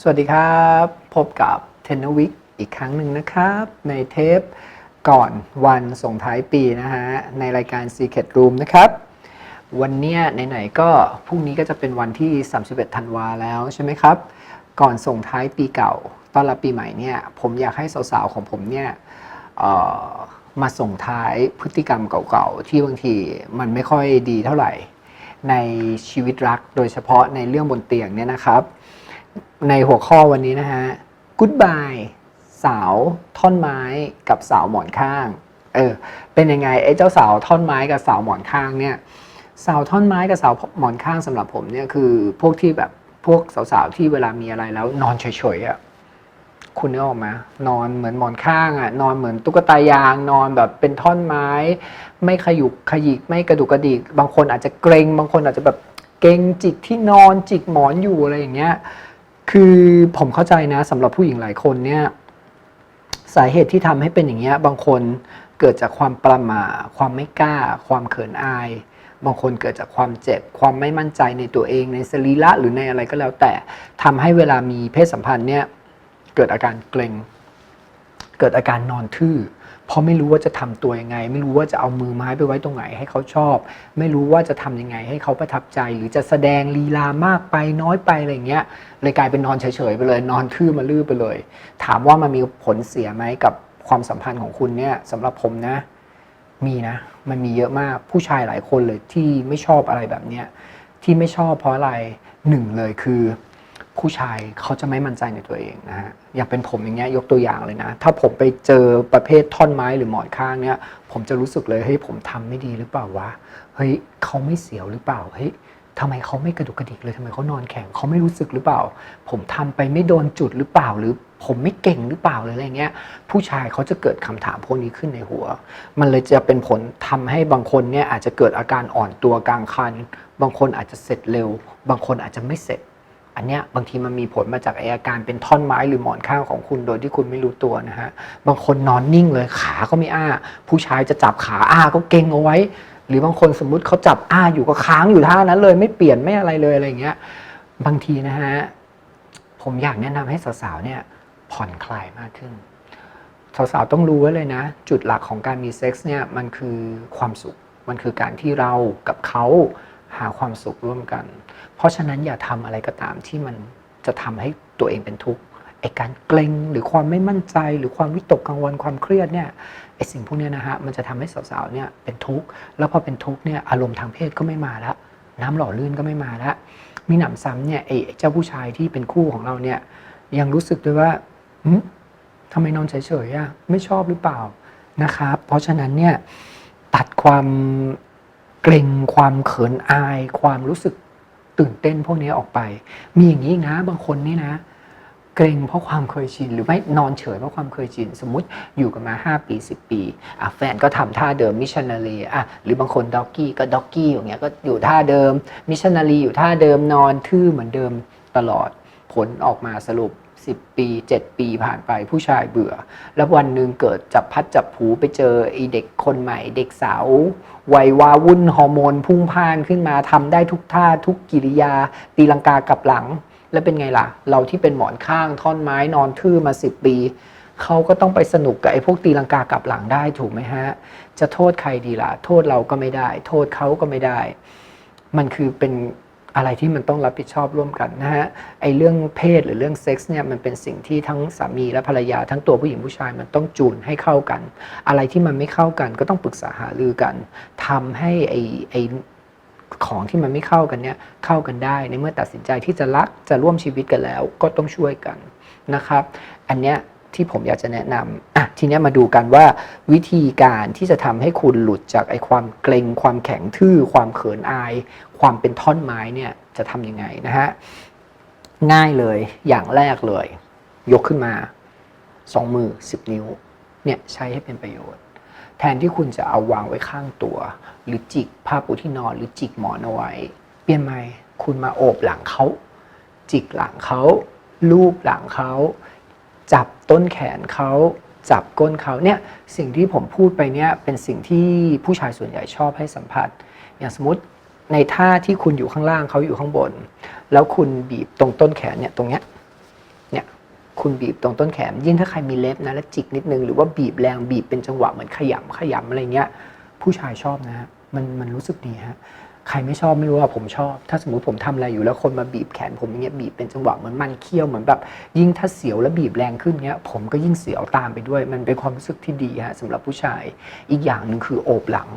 สวัสดีครับ พบกับเทนนวิกอีกครั้งหนึ่งนะครับ ในเทปก่อนวันส่งท้ายปีนะฮะ ในรายการ Secret Room นะครับ วันเนี้ยไหนๆก็พรุ่งนี้ก็จะเป็นวันที่ 31 ธันวาแล้วใช่ไหมครับ ก่อนส่งท้ายปีเก่าต้อนรับปีใหม่เนี่ย ผมอยากให้สาวๆของผมเนี่ยมาส่งท้ายพฤติกรรมเก่าๆ ที่บางทีมันไม่ค่อยดีเท่าไหร่ ในชีวิตรักโดยเฉพาะในเรื่องบนเตียงเนี่ยนะครับ ในหัวข้อวันนี้นะฮะ Goodbye สาวท่อนไม้กับสาวหมอนข้าง เออ เป็นยังไงไอ้เจ้าสาวท่อนไม้กับสาวหมอนข้างเนี่ยสาวท่อนไม้กับสาวหมอนข้างสำหรับผมเนี่ยคือพวกที่แบบพวกสาวๆที่เวลามีอะไรแล้วนอนเฉยๆอะคุณนึกออกไหมนอนเหมือนหมอนข้างอะ นอนเหมือนตุ๊กตายาง นอนแบบเป็นท่อนไม้ ไม่ขยุกขยิกไม่กระดุกกระดิก บางคนอาจจะเกรงบางคนอาจจะแบบเกรงจิกที่นอนจิกหมอนอยู่อะไรอย่างเงี้ย คือผมเข้าใจนะสำหรับผู้หญิงหลายคนเนี่ยสาเหตุที่ทำให้เป็นอย่างเงี้ยบางคนเกิดจากความประหม่าความไม่กล้า ความเขินอาย บางคนเกิดจากความเจ็บ ความไม่มั่นใจในตัวเอง ในสรีระหรือในอะไรก็แล้วแต่ทำให้เวลามีเพศสัมพันธ์เนี่ยเกิดอาการเกร็ง เกิดอาการนอนทื่อ เพราะไม่รู้ว่าจะทำตัวยังไง ไม่รู้ว่าจะเอามือไม้ไปไว้ตรงไหนให้เขาชอบ ไม่รู้ว่าจะทำยังไงให้เขาประทับใจ หรือจะแสดงลีลามากไปน้อยไปอะไรเงี้ยเลยกลายเป็นนอนเฉยๆไปเลย นอนทื่อมาลื้อไปเลย ถามว่ามันมีผลเสียไหมกับความสัมพันธ์ของคุณเนี่ยสำหรับผมนะ มีนะ มันมีเยอะมากผู้ชายหลายคนเลยที่ไม่ชอบอะไรแบบเนี้ยที่ไม่ชอบเพราะอะไรหนึ่งเลยคือ ผู้ชายเขาจะไม่มั่นใจในตัวเองนะฮะอย่างเป็นผมอย่างเงี้ยยกตัวอย่างเลยนะ ถ้าผมไปเจอประเภทท่อนไม้หรือหมอนข้างเนี่ยผมจะรู้สึกเลยเฮ้ยผมทำไม่ดีหรือเปล่าวะเฮ้ยเขาไม่เสียวหรือเปล่าเฮ้ยทำไมเขาไม่กระดุกกระดิกเลยทำไมเขานอนแข็งเขาไม่รู้สึกหรือเปล่า ผมทำไปไม่โดนจุดหรือเปล่า หรือผมไม่เก่งหรือเปล่าหรืออะไรเงี้ย ผู้ชายเขาจะเกิดคำถามพวกนี้ขึ้นในหัว มันเลยจะเป็นผลทำให้บางคนเนี่ยอาจจะเกิดอาการอ่อนตัวกลางคัน บางคนอาจจะเสร็จเร็ว บางคนอาจจะไม่เสร็จ อันเนี้ยบางทีมันมีผลมาจากไออาการเป็นท่อนไม้หรือหมอนข้างของคุณโดยที่คุณไม่รู้ตัวนะฮะ บางคนนอนนิ่งเลยขาก็ไม่อ้า ผู้ชายจะจับขาอ้าก็เก่งเอาไว้ หรือบางคนสมมุติเขาจับอ้าอยู่ก็ค้างอยู่ท่านั้นเลยไม่เปลี่ยนไม่อะไรเลยอะไรเงี้ย บางทีนะฮะผมอยากแนะนำให้สาวๆเนี่ยผ่อนคลายมากขึ้นสาวๆต้องรู้ไว้เลยนะ จุดหลักของการมีเซ็กส์เนี่ยมันคือความสุข มันคือการที่เรากับเขา หาความสุขร่วมกัน เพราะฉะนั้นอย่าทำอะไรก็ตามที่มันจะทำให้ตัวเองเป็นทุกข์ไอการเกรงหรือความไม่มั่นใจหรือความวิตกกังวลความเครียดเนี่ยไอสิ่งพวกนี้นะฮะมันจะทำให้สาวๆเนี่ยเป็นทุกข์แล้วพอเป็นทุกข์เนี่ยอารมณ์ทางเพศก็ไม่มาแล้วน้ำหล่อลื่นก็ไม่มาแล้วมีหนำซ้ำเนี่ยไอ้เจ้าผู้ชายที่เป็นคู่ของเราเนี่ยยังรู้สึกด้วยว่าทำไมนอนเฉยๆอะไม่ชอบหรือเปล่านะครับ เพราะฉะนั้นเนี่ยตัดความ เกรงความเขินอาย ความรู้สึกตื่นเต้นพวกนี้ออกไป มีอย่างนี้นะบางคนนี่นะ เกรงเพราะความเคยชิน หรือไม่นอนเฉยเพราะความเคยชิน สมมติอยู่กันมา 5 ปี 10 ปีอะแฟนก็ทำท่าเดิมมิชชันนารีอะหรือบางคนด็อกกี้ก็ด็อกกี้อย่างเงี้ยก็อยู่ท่าเดิมมิชชันนารีอยู่ท่าเดิมนอนทื่อเหมือนเดิมตลอดผลออกมาสรุป 10 ปี 7 ปีผ่านไปผู้ชายเบื่อ แล้ววันหนึ่งเกิดจับพัดจับผูไปเจอไอเด็กคนใหม่ เด็กสาววัยวาวุ่นฮอร์โมนพุ่งพ่านขึ้นมาทำได้ทุกท่าทุกกิริยา ตีลังกากลับหลัง แล้วเป็นไงล่ะ เราที่เป็นหมอนข้างท่อนไม้นอนทื่อมา 10 ปีเขาก็ต้องไปสนุกกับไอ้พวกตีลังกากลับหลังได้ถูกไหมฮะ จะโทษใครดีล่ะ โทษเราก็ไม่ได้ โทษเขาก็ไม่ได้ มันคือเป็น อะไรที่มันต้องรับผิดชอบร่วมกันนะฮะไอเรื่องเพศหรือเรื่องเซ็กส์เนี่ยมันเป็นสิ่งที่ทั้งสามีและภรรยาทั้งตัวผู้หญิงผู้ชายมันต้องจูนให้เข้ากัน อะไรที่มันไม่เข้ากันก็ต้องปรึกษาหารือกันทำให้ไอไอของที่มันไม่เข้ากันเนี่ยเข้ากันได้ในเมื่อตัดสินใจที่จะรักจะร่วมชีวิตกันแล้ว ก็ต้องช่วยกันนะครับ อันเนี้ย ที่ผมอยากจะแนะนำอะทีนี้มาดูกันว่าวิธีการที่จะทำให้คุณหลุดจากไอ้ความเกรงความแข็งทื่อ ความเขินอาย ความเป็นท่อนไม้เนี่ยจะทำยังไงนะฮะง่ายเลยอย่างแรกเลย ยกขึ้นมาสองมือสิบนิ้วเนี่ยใช้ให้เป็นประโยชน์ แทนที่คุณจะเอาวางไว้ข้างตัว หรือจิกผ้าปูที่นอนหรือจิกหมอนเอาไว้ เปลี่ยนใหม่คุณมาโอบหลังเขาจิกหลังเขาลูบหลังเขา จับต้นแขนเขาจับก้นเขาเนี่ยสิ่งที่ผมพูดไปเนี่ยเป็นสิ่งที่ผู้ชายส่วนใหญ่ชอบให้สัมผัส อย่างสมมติในท่าที่คุณอยู่ข้างล่างเขาอยู่ข้างบน แล้วคุณบีบตรงต้นแขนเนี่ยตรงเนี้ยเนี่ยคุณบีบตรงต้นแขน ยิ่งถ้าใครมีเล็บนะแล้วจิกนิดนึงหรือว่าบีบแรงบีบเป็นจังหวะเหมือนขยำขยำอะไรเงี้ยผู้ชายชอบนะฮะมันมันรู้สึกดีฮะ ใครไม่ชอบไม่รู้ว่าผมชอบ ถ้าสมมติผมทำอะไรอยู่แล้วคนมาบีบแขนผมอย่างเงี้ยบีบเป็นจังหวะเหมือนมันเคี้ยวเหมือนแบบยิ่งถ้าเสียวแล้วบีบแรงขึ้นเงี้ยผมก็ยิ่งเสียวตามไปด้วย มันเป็นความรู้สึกที่ดีฮะสำหรับผู้ชายอีกอย่างหนึ่งคือโอบหลัง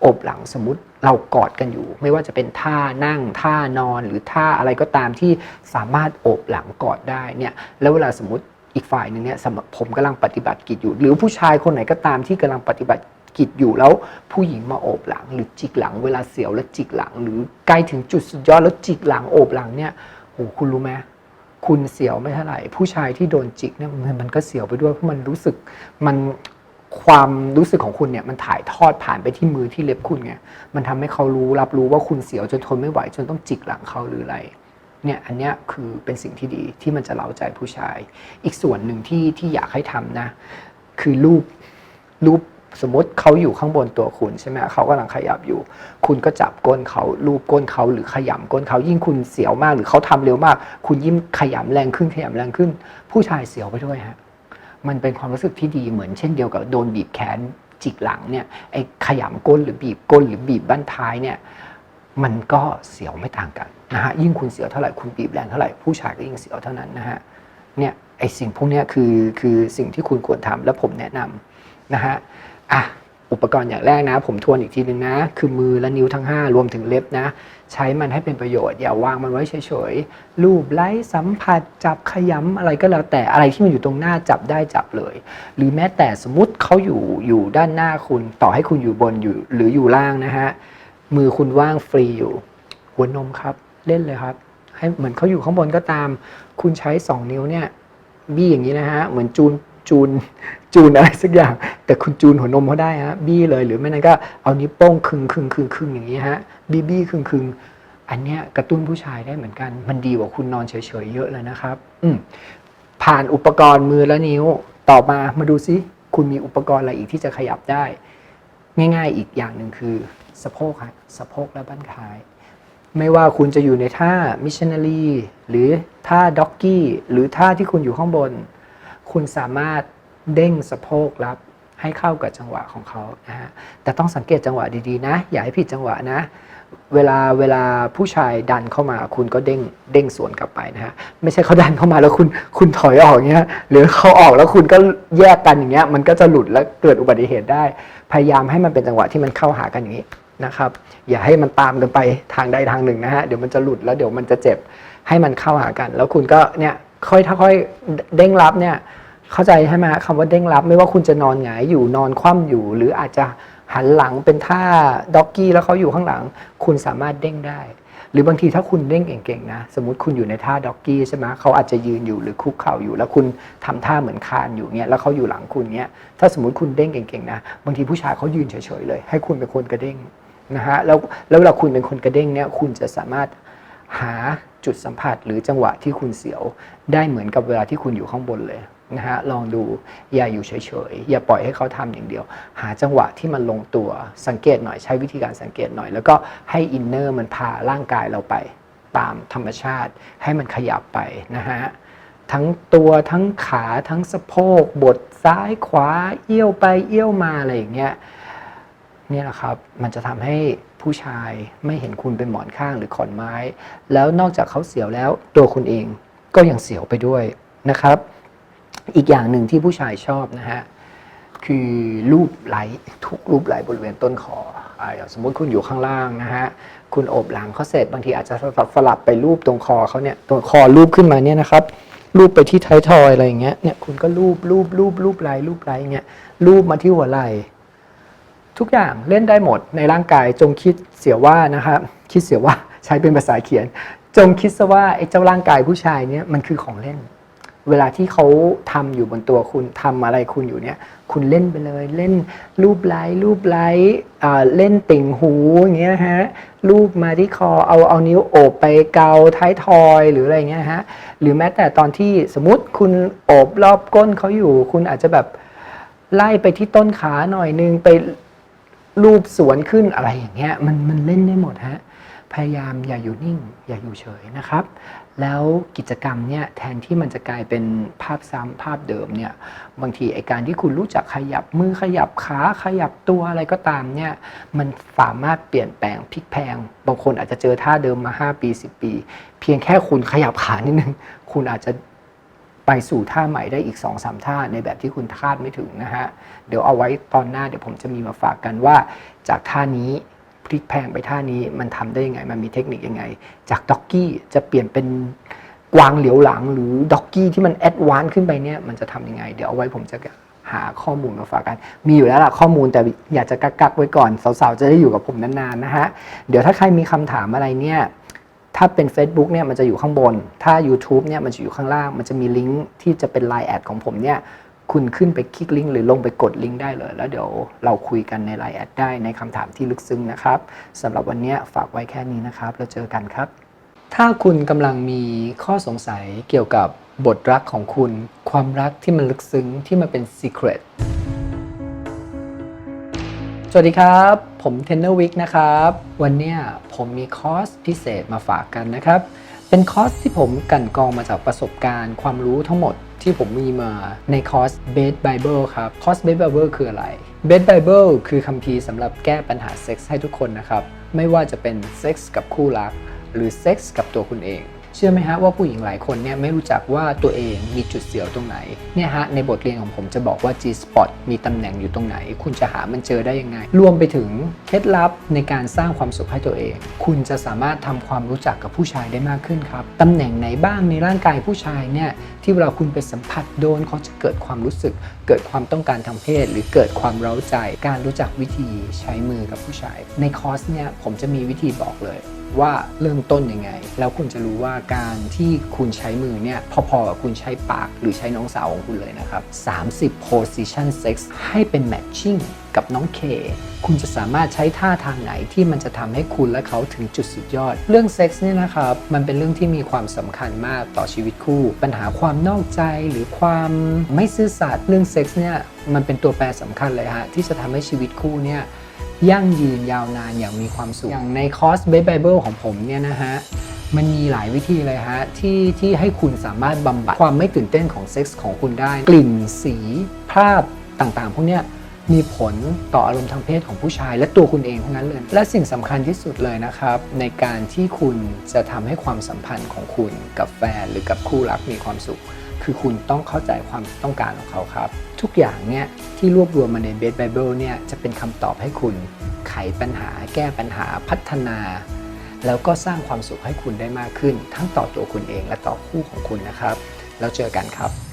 โอบหลังสมมติเรากอดกันอยู่ ไม่ว่าจะเป็นท่านั่งท่านอนหรือท่าอะไรก็ตามที่สามารถโอบหลังกอดได้เนี่ยแล้วเวลาสมมติอีกฝ่ายหนึ่งเนี่ยสำหรับผมกำลังปฏิบัติกิจอยู่ หรือผู้ชายคนไหนก็ตามที่กำลังปฏิบัติ กิจอยู่แล้วผู้หญิงมาโอบหลัง หรือจิกหลัง เวลาเสียวแล้วจิกหลัง หรือใกล้ถึงจุดสุดยอดแล้วจิกหลังโอบหลังเนี่ยโหคุณรู้ไหมคุณเสียวไม่เท่าไหร่ ผู้ชายที่โดนจิกเนี่ยมันก็เสียวไปด้วยเพราะมันรู้สึกมันความรู้สึกของคุณเนี่ยมันถ่ายทอดผ่านไปที่มือที่เล็บคุณไงมันทำให้เขารู้รับรู้ว่าคุณเสียวจนทนไม่ไหว จนต้องจิกหลังเขาหรืออะไรเนี่ยอันเนี้ยคือเป็นสิ่งที่ดีที่มันจะเล้าใจผู้ชาย อีกส่วนหนึ่งที่ที่อยากให้ทำนะ คือรูปรูป สมมติเขาอยู่ข้างบนตัวคุณใช่ไหมเขากำลังขยับอยู่ คุณก็จับก้นเขาลูบก้นเขาหรือขยำก้นเขายิ่งคุณเสียวมาก หรือเขาทำเร็วมาก คุณยิ่งขยำแรงขึ้นขยำแรงขึ้น ผู้ชายเสียวไปด้วยฮะมันเป็นความรู้สึกที่ดีเหมือนเช่นเดียวกับโดนบีบแขนจิกหลังเนี่ยไอ้ขยำก้นหรือบีบก้นหรือบีบบั้นท้ายเนี่ยมันก็เสียวไม่ต่างกันนะฮะยิ่งคุณเสียวเท่าไหร่คุณบีบแรงเท่าไหร่ผู้ชายก็ยิ่งเสียวเท่านั้นนะฮะเนี่ยไอ้สิ่งพวกนี้คือคือสิ่งที่คุณควรทำและผมแนะนำนะฮะ อะอุปกรณ์อย่างแรกนะ ผมทวนอีกทีนึงนะ คือมือและนิ้วทั้ง 5 รวมถึงเล็บนะ ใช้มันให้เป็นประโยชน์ อย่าวางมันไว้เฉยๆรูปไล้สัมผัสจับขยำอะไรก็แล้วแต่อะไรที่มันอยู่ตรงหน้าจับได้จับเลย หรือแม้แต่สมมติเขาอยู่อยู่ด้านหน้าคุณต่อให้คุณอยู่บนอยู่หรืออยู่ล่างนะฮะมือคุณว่างฟรีอยู่ หัวนมครับ เล่นเลยครับ ให้เหมือนเขาอยู่ข้างบนก็ตาม คุณใช้ 2 นิ้วเนี่ยบี้อย่างนี้นะฮะเหมือนจูน จูนจูนอะไรสักอย่าง แต่คุณจูนหัวนมเขาได้ฮะบี้เลยหรือไม่นั้นก็เอานิ้วโป้งคึงคึงคึงคึงอย่างนี้ฮะบี้บี้คึงคึงอันเนี้ยกระตุ้นผู้ชายได้เหมือนกัน มันดีกว่าคุณนอนเฉยๆเยอะเลยนะครับ อืผ่านอุปกรณ์มือและนิ้วต่อมามาดูซิคุณมีอุปกรณ์อะไรอีกที่จะขยับได้ ง่าย ๆ อีกอย่างหนึ่งคือสะโพกครับสะโพกและบั้นท้าย ไม่ว่าคุณจะอยู่ในท่ามิชชันนารีหรือท่าด็อกกี้หรือท่าที่คุณอยู่ข้างบน คุณสามารถเด้งสะโพกรับให้เข้ากับจังหวะของเขานะฮะแต่ต้องสังเกตจังหวะดีๆนะ อย่าให้ผิดจังหวะนะ เวลาเวลาผู้ชายดันเข้ามา คุณก็เด้งเด้งสวนกลับไปนะฮะไม่ใช่เขาดันเข้ามาแล้วคุณคุณถอยออกเงี้ยหรือเขาออกแล้วคุณก็แยกกันอย่างเงี้ยมันก็จะหลุดแล้วเกิดอุบัติเหตุได้ พยายามให้มันเป็นจังหวะที่มันเข้าหากันอย่างนี้นะครับ อย่าให้มันตามกันไปทางใดทางหนึ่งนะฮะเดี๋ยวมันจะหลุดแล้วเดี๋ยวมันจะเจ็บให้มันเข้าหากัน แล้วคุณก็เนี่ยค่อยถ้าค่อยเด้งรับเนี่ย เข้าใจใช่ไหมคำว่าเด้งรับ ไม่ว่าคุณจะนอนหงายอยู่นอนคว่ำอยู่ หรืออาจจะหันหลังเป็นท่าด็อกกี้แล้วเขาอยู่ข้างหลัง คุณสามารถเด้งได้ หรือบางทีถ้าคุณเด้งเก่งๆนะ สมมติคุณอยู่ในท่าด็อกกี้ใช่ไหมเขาอาจจะยืนอยู่หรือคุกเข่าอยู่ แล้วคุณทำท่าเหมือนคานอยู่เงี้ยแล้วเขาอยู่หลังคุณเงี้ยถ้าสมมติคุณเด้งเก่งๆนะบางทีผู้ชายเขายืนเฉยๆเลย ให้คุณเป็นคนกระเด้งนะฮะแล้วแล้วเวลาคุณเป็นคนกระเด้งเนี่ยคุณจะสามารถหาจุดสัมผัสหรือจังหวะที่คุณเสียวได้เหมือนกับเวลาที่คุณอยู่ข้างบนเลย นะฮะลองดูอย่าอยู่เฉยๆ อย่าปล่อยให้เขาทำอย่างเดียว หาจังหวะที่มันลงตัวสังเกตหน่อยใช้วิธีการสังเกตหน่อย แล้วก็ให้อินเนอร์มันพาร่างกายเราไป ตามธรรมชาติ ให้มันขยับไปนะฮะทั้งตัวทั้งขาทั้งสะโพกบดซ้ายขวาเอี้ยวไปเอี้ยวมาอะไรอย่างเงี้ยเนี่ยแหละครับมันจะทำให้ผู้ชายไม่เห็นคุณเป็นหมอนข้างหรือขอนไม้ แล้วนอกจากเขาเสียวแล้วตัวคุณเองก็ยังเสียวไปด้วยนะครับ อีกอย่างหนึ่งที่ผู้ชายชอบนะฮะคือรูปไหลทุกรูปไหลบริเวณต้นคออสมมติคุณอยู่ข้างล่างนะฮะคุณโอบหลังเขาเสร็จบางทีอาจจะสลับไปรูปตรงคอเขาเนี่ยตรงคอรูปขึ้นมาเนี่ยนะครับรูปไปที่ท้ายทอยอะไรอย่างเงี้ยเนี่ยคุณก็รูปรูปรูปรูปไหลรูปไหลเงี้ยรูปมาที่หัวไหล่ทุกอย่างเล่นได้หมดในร่างกายจงคิดเสียว่านะครับคิดเสียว่าใช้เป็นภาษาเขียน จงคิดซะว่าไอ้เจ้าร่างกายผู้ชายเนี่ยมันคือของเล่น เวลาที่เขาทำอยู่บนตัวคุณทำอะไรคุณอยู่เนี่ยคุณเล่นไปเลย เล่นรูปไล้รูปไล้เล่นติ่งหูอย่างเงี้ยนะฮะรูปมาที่คอเอาเอานิ้วโอบไปเกาท้ายทอยหรืออะไรเงี้ยฮะหรือแม้แต่ตอนที่สมมติคุณโอบรอบก้นเขาอยู่ คุณอาจจะแบบไล่ไปที่ต้นขาหน่อยนึงไปรูปสวนขึ้นอะไรอย่างเงี้ยมันมันเล่นได้หมดฮะ พยายามอย่าอยู่นิ่ง อย่าอยู่เฉยนะครับ แล้วกิจกรรมเนี่ยแทนที่มันจะกลายเป็นภาพซ้ำภาพเดิมเนี่ยบางทีไอการที่คุณรู้จักขยับมือขยับขาขยับตัวอะไรก็ตามเนี่ยมันสามารถเปลี่ยนแปลงพลิกแพง บางคนอาจจะเจอท่าเดิมมา 5 ปี 10 ปี เพียงแค่คุณขยับขานิดนึงคุณอาจจะไปสู่ท่าใหม่ได้อีก2-3สามท่าในแบบที่คุณคาดไม่ถึงนะฮะ เดี๋ยวเอาไว้ตอนหน้าเดี๋ยวผมจะมีมาฝากกันว่าจากท่านี้ พลิกแพงไปท่านี้มันทำได้ยังไง มันมีเทคนิคยังไง จากด็อกกี้จะเปลี่ยนเป็นกวางเหลียวหลัง หรือด็อกกี้ที่มันแอดวานซ์ขึ้นไปเนี่ยมันจะทำยังไง เดี๋ยวเอาไว้ผมจะหาข้อมูลมาฝากกัน มีอยู่แล้วล่ะข้อมูลแต่อยากจะกักๆไว้ก่อน สาวๆ จะได้อยู่กับผมนานๆนะฮะ เดี๋ยวถ้าใครมีคำถามอะไรเนี่ยถ้าเป็น Facebook เนี่ยมันจะอยู่ข้างบน ถ้า YouTube เนี่ยมันจะอยู่ข้างล่าง มันจะมีลิงก์ที่จะเป็น Line แอดของผมเนี่ย คุณขึ้นไปคลิกลิงก์หรือลงไปกดลิงก์ได้เลย แล้วเดี๋ยวเราคุยกันใน Line แอดได้ในคำถามที่ลึกซึ้งนะครับสำหรับวันนี้ฝากไว้แค่นี้นะครับแล้วเจอกันครับ ถ้าคุณกำลังมีข้อสงสัยเกี่ยวกับบทรักของคุณ ความรักที่มันลึกซึ้งที่มันเป็น secret สวัสดีครับ ผมเทนเนอร์วิกนะครับ วันนี้ผมมีคอร์สพิเศษมาฝากกันนะครับ เป็นคอร์สที่ผมกันกองมาจากประสบการณ์ ความรู้ทั้งหมด ที่ผมมีมาในคอร์ส b e d Bible ครับ คอร์ส b e d Bible คืออะไร b e d Bible คือคัมภีร์สำหรับแก้ปัญหาเซ็กส์ให้ทุกคนนะครับ ไม่ว่าจะเป็นเซ็กส์กับคู่รัก หรือเซ็กส์กับตัวคุณเอง เชื่อไหมฮะว่าผู้หญิงหลายคนเนี่ยไม่รู้จักว่าตัวเองมีจุดเสียวตรงไหนเนี่ยฮะในบทเรียนของผมจะบอกว่า G spot มีตำแหน่งอยู่ตรงไหน คุณจะหามันเจอได้ยังไง รวมไปถึงเคล็ดลับในการสร้างความสุขให้ตัวเอง คุณจะสามารถทำความรู้จักกับผู้ชายได้มากขึ้นครับตำแหน่งไหนบ้างในร่างกายผู้ชายเนี่ยที่เวลาคุณไปสัมผัสโดนเขาจะเกิดความรู้สึก เกิดความต้องการทางเพศ หรือเกิดความเร้าใจ การรู้จักวิธีใช้มือกับผู้ชาย ในคอร์สเนี่ยผมจะมีวิธีบอกเลยว่าเริ่มต้นยังไง แล้วคุณจะรู้ว่าการที่คุณใช้มือเนี่ย พอๆกับคุณใช้ปากหรือใช้น้องสาวของคุณเลยนะครับ 30 position sex ให้เป็น matching กับน้องเค คุณจะสามารถใช้ท่าทางไหนที่มันจะทำให้คุณและเขาถึงจุดสุดยอด เรื่องเซ็กส์เนี่ยนะครับ มันเป็นเรื่องที่มีความสำคัญมากต่อชีวิตคู่ ปัญหาความนอกใจหรือความไม่ซื่อสัตย์เรื่องเซ็กส์เนี่ยมันเป็นตัวแปรสำคัญเลยฮะที่จะทำให้ชีวิตคู่เนี่ย ยั่งยืนยาวนานอย่างมีความสุข อย่างในคอร์ส b a b Bible ของผมเนี่ยนะฮะมันมีหลายวิธีเลยฮะที่ที่ให้คุณสามารถบำบัดความไม่ตื่นเต้นของเซ็กส์ของคุณได้ กลิ่นสีภาพต่างๆ พวกเนี้ยมีผลต่ออารมณ์ทางเพศของผู้ชาย และตัวคุณเองทั้งนั้นเลย และสิ่งสำคัญที่สุดเลยนะครับ ในการที่คุณจะทำให้ความสัมพันธ์ของคุณกับแฟนหรือกับคู่รักมีความสุข คือคุณต้องเข้าใจความต้องการของเขาครับ ทุกอย่างเนี่ยที่รวบรวมมาในเบสไบเบิลเนี่ยจะเป็นคำตอบให้คุณไขปัญหา แก้ปัญหาพัฒนา แล้วก็สร้างความสุขให้คุณได้มากขึ้น ทั้งต่อตัวคุณเองและต่อคู่ของคุณนะครับ แล้วเจอกันครับ